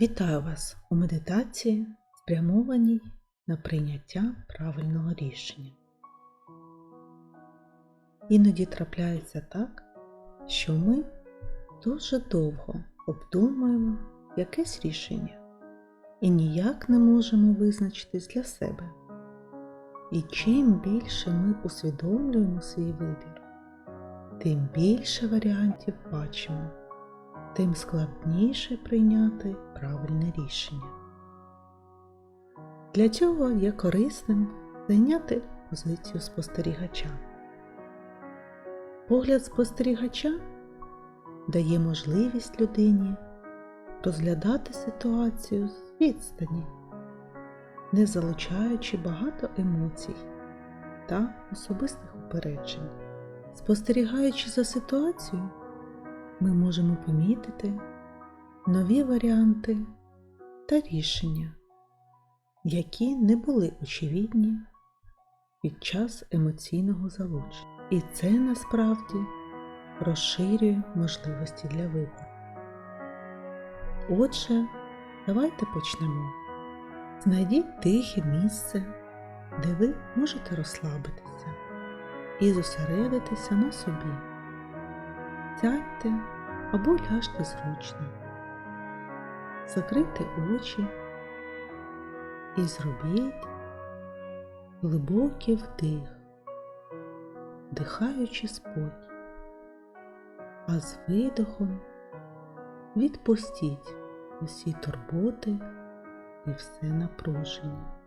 Вітаю вас у медитації, спрямованій на прийняття правильного рішення. Іноді трапляється так, що ми дуже довго обдумуємо якесь рішення і ніяк не можемо визначитись для себе. І чим більше ми усвідомлюємо свій вибір, тим більше варіантів бачимо тим складніше прийняти правильне рішення. Для цього є корисним зайняти позицію спостерігача. Погляд спостерігача дає можливість людині розглядати ситуацію з відстані, не залучаючи багато емоцій та особистих упереджень. Спостерігаючи за ситуацією, ми можемо помітити нові варіанти та рішення, які не були очевидні під час емоційного залучення. І це насправді розширює можливості для вибору. Отже, давайте почнемо. Знайдіть тихе місце, де ви можете розслабитися і зосередитися на собі. Сядьте або ляжте зручно. Закрийте очі і зробіть глибокий вдих, вдихаючи спокій, а з видихом відпустіть усі турботи і все напруження.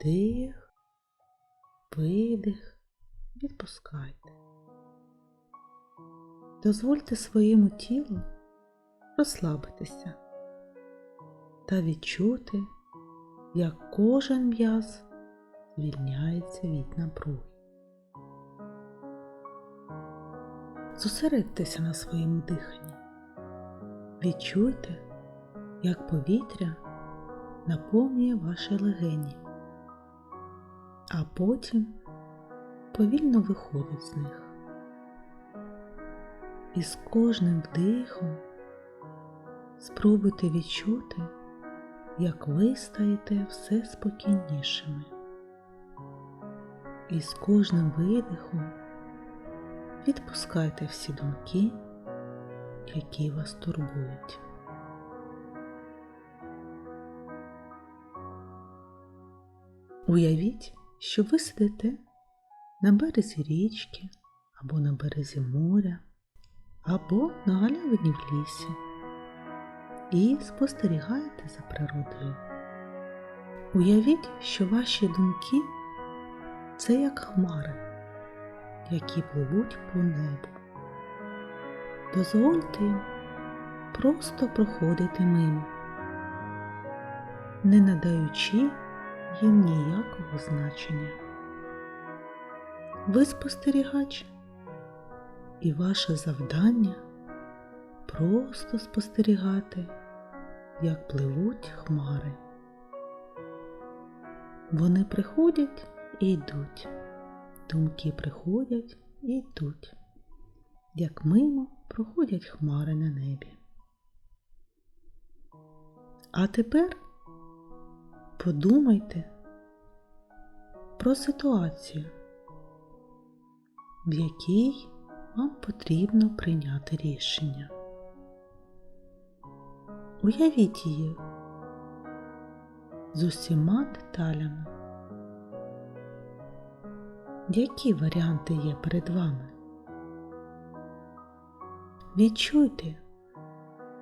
Дих, видих, відпускайте. Дозвольте своєму тілу розслабитися та відчути, як кожен м'яз звільняється від напруги. Зосередьтеся на своєму диханні. Відчуйте, як повітря наповнює ваші легені, а потім повільно виходить з них. І з кожним вдихом спробуйте відчути, як ви стаєте все спокійнішими. І з кожним видихом відпускайте всі думки, які вас турбують. Уявіть, що ви сидите на березі річки або на березі моря або на галявині в лісі і спостерігаєте за природою. Уявіть, що ваші думки це як хмари, які пливуть по небу. Дозвольте їм просто проходити мимо, не надаючи їм ніякого значення. Ви спостерігач і ваше завдання просто спостерігати, як пливуть хмари. Вони приходять і йдуть, думки приходять і йдуть, як мимо проходять хмари на небі. А тепер подумайте про ситуацію, в якій вам потрібно прийняти рішення. Уявіть її з усіма деталями. Які варіанти є перед вами? Відчуйте,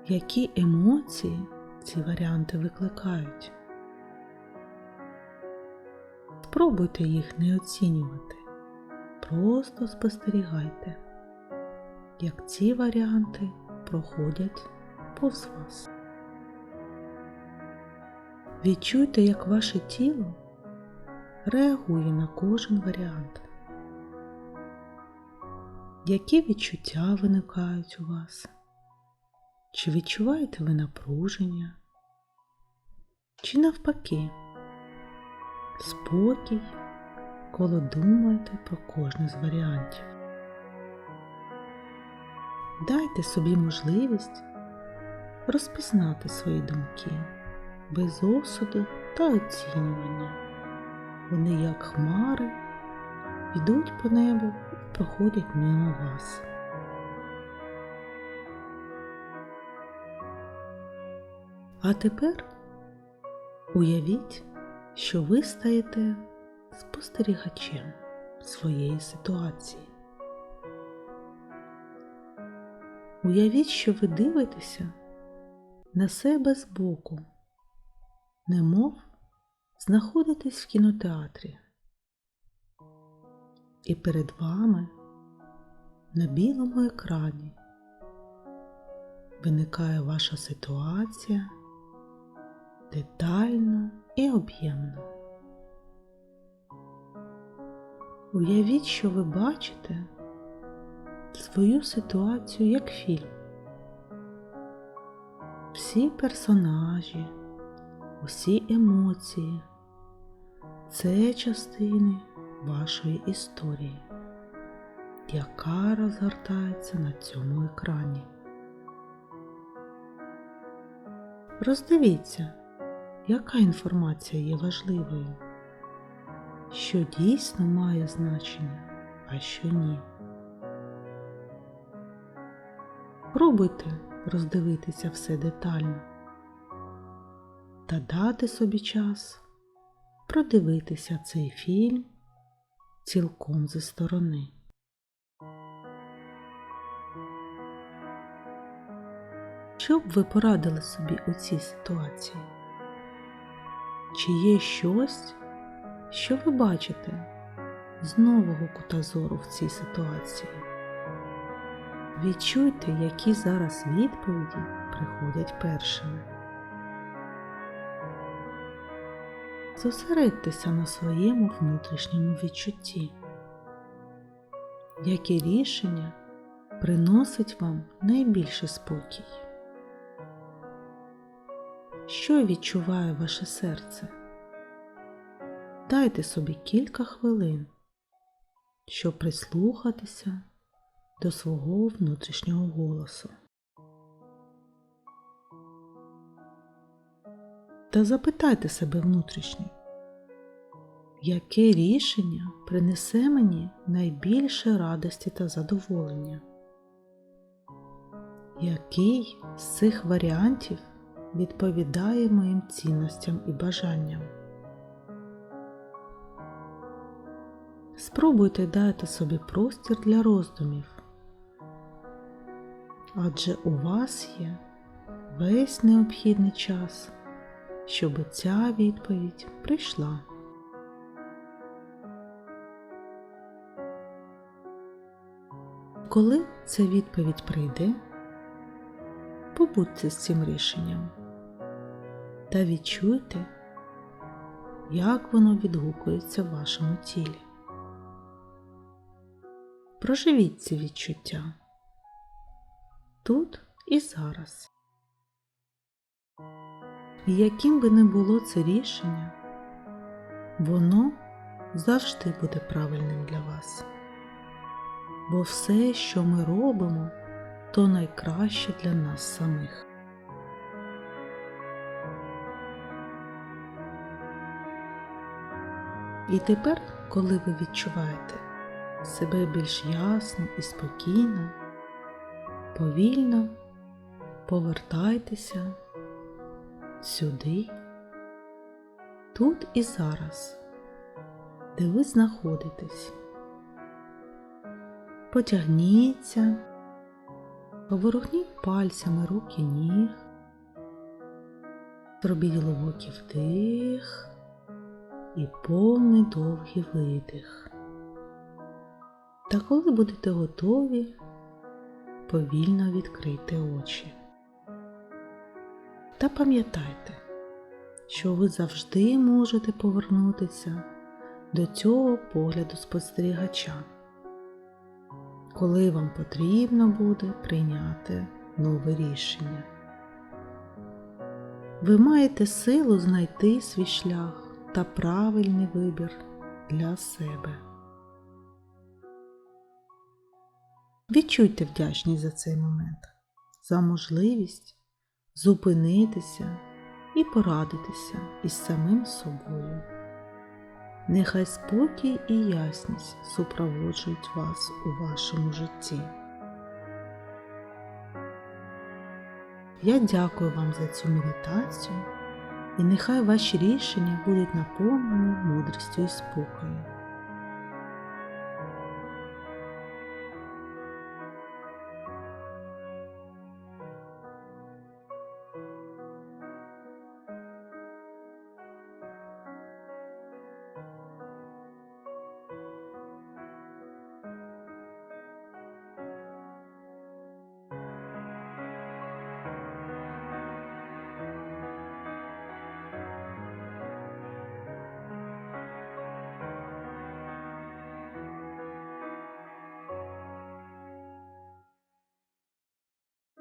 які емоції ці варіанти викликають. Спробуйте їх не оцінювати, просто спостерігайте як ці варіанти проходять повз вас. Відчуйте, як ваше тіло реагує на кожен варіант. Які відчуття виникають у вас? Чи відчуваєте ви напруження? Чи навпаки спокій, коли думаєте про кожне з варіантів? Дайте собі можливість розпізнати свої думки без осуду та оцінювання. Вони, як хмари, йдуть по небу і проходять мимо вас. А тепер уявіть, що ви стаєте спостерігачем своєї ситуації. Уявіть, що ви дивитеся на себе збоку, немов знаходитесь в кінотеатрі, і перед вами на білому екрані виникає ваша ситуація детально і об'ємно. Уявіть, що ви бачите свою ситуацію як фільм. Всі персонажі, усі емоції це частини вашої історії, яка розгортається на цьому екрані. Роздивіться, яка інформація є важливою, що дійсно має значення, а що ні. Пробуйте роздивитися все детально та дати собі час продивитися цей фільм цілком зі сторони. Що б ви порадили собі у цій ситуації? Чи є щось, що ви бачите з нового кута зору в цій ситуації? Відчуйте, які зараз відповіді приходять першими. Зосередьтеся на своєму внутрішньому відчутті, яке рішення приносить вам найбільший спокій. Що відчуває ваше серце? Дайте собі кілька хвилин, щоб прислухатися до свого внутрішнього голосу. Та запитайте себе внутрішньо, яке рішення принесе мені найбільше радості та задоволення? Який з цих варіантів відповідає моїм цінностям і бажанням? Спробуйте дати собі простір для роздумів адже у вас є весь необхідний час, щоб ця відповідь прийшла. Коли ця відповідь прийде, побудьте з цим рішенням та відчуйте, як воно відгукується в вашому тілі. Проживіть ці відчуття тут і зараз. І яким би не було це рішення, воно завжди буде правильним для вас. Бо все, що ми робимо, то найкраще для нас самих. І тепер, коли ви відчуваєте себе більш ясно і спокійно, повільно повертайтеся сюди, тут і зараз, де ви знаходитесь. Потягніться, поворухніть пальцями руки ніг, зробіть глибокий вдих і повний довгий видих. Та коли будете готові, повільно відкрийте очі. Та пам'ятайте, що ви завжди можете повернутися до цього погляду спостерігача, коли вам потрібно буде прийняти нове рішення. Ви маєте силу знайти свій шлях та правильний вибір для себе. Відчуйте вдячність за цей момент, за можливість зупинитися і порадитися із самим собою. Нехай спокій і ясність супроводжують вас у вашому житті. Я дякую вам за цю медитацію, і нехай ваші рішення будуть наповнені мудрістю і спокою.